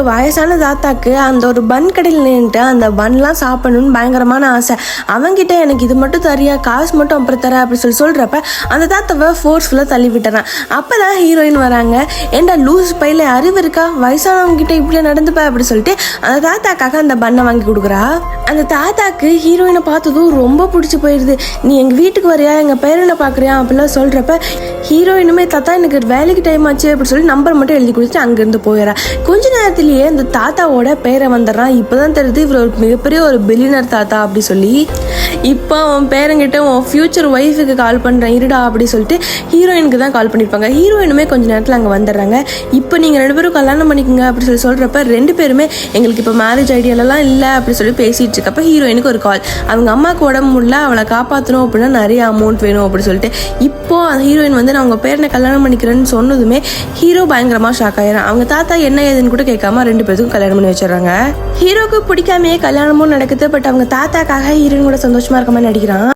ஒரு வயசான தாத்தாக்கு அந்த ஒரு பன் கடையில் நின்றுட்டு அந்த பன்லாம் சாப்பிடணும்னு பயங்கரமான ஆசை. அவன்கிட்ட எனக்கு இது மட்டும் தரியா காசு மட்டும் அப்புறம் தர அப்படி சொல்லி சொல்கிறப்ப அந்த தாத்தாவை ஃபோர்ஸ்ஃபுல்லாக தள்ளி விட்டுறான் அப்போ தான் ஹீரோயின் வராங்க. ஏண்டா லூஸ் பையில அறிவு இருக்கா? வயசானவங்க கிட்ட இப்படி நடந்துப்ப அப்படி சொல்லிட்டு அந்த தாத்தாக்காக அந்த பண்ணை வாங்கி கொடுக்குறா. அந்த தாத்தாக்கு ஹீரோயினை பார்த்ததும் ரொம்ப பிடிச்சி போயிடுது நீ எங்கள் வீட்டுக்கு வரியா? எங்கள் பேரனை பார்க்குறியா அப்படிலாம் சொல்கிறப்ப ஹீரோயினுமே தாத்தா எனக்கு வேலைக்கு டைம் ஆச்சு அப்படின்னு சொல்லி நம்பர் மட்டும் எழுதி கொடுத்துட்டு அங்கேருந்து போயிடறா கொஞ்ச நேரத்திலேயே அந்த தாத்தாவோட பேரை வந்துடுறான். இப்போதான் தெரியுது இவர் ஒரு மிகப்பெரிய ஒரு பில்லியனர் தாத்தா அப்படி சொல்லி இப்போ அவன் பேரங்கிட்ட உன் ஃப்யூச்சர் ஒய்ஃபுக்கு கால் பண்ணுறேன் இருடா அப்படி சொல்லிட்டு ஹீரோயினுக்கு தான் கால் பண்ணியிருப்பாங்க ஹீரோயினுமே கொஞ்ச நேரத்தில் அங்கே வந்துடுறாங்க. இப்போ நீங்கள் ரெண்டு பேரும் கல்யாணம் பண்ணிக்கோங்க அப்படி சொல்லி சொல்கிறப்ப ரெண்டு பேருமே எங்களுக்கு இப்போ மேரேஜ் ஐடியாலலாம் இல்லை அப்படி சொல்லி பேசிகிட்டு இருக்கப்ப ஹீரோயினுக்கு ஒரு கால் அவங்க அம்மாவுக்கு உடம்பு முடியல அவளை காப்பாற்றணும் அப்படின்னா நிறைய அமௌண்ட் வேணும் அப்படி சொல்லிட்டு. இப்போ ஹீரோயின் வந்து நான் உங்கள் பேரனை கல்யாணம் பண்ணிக்கிறேன்னு சொன்னதுமே ஹீரோ பயங்கரமாக ஷாக் ஆகிடும் அவங்க தாத்தா என்ன ஏதுன்னு கூட கேட்காம ரெண்டு பேருக்கும் கல்யாணம் பண்ணி வச்சிடுறாங்க. ஹீரோக்கு பிடிக்காமையே கல்யாணமும் நடக்குது பட் அவங்க தாத்தாக்காக ஹீரோயின் கூட சந்தோஷமா இருக்க மாதிரி நடிக்கிறான்.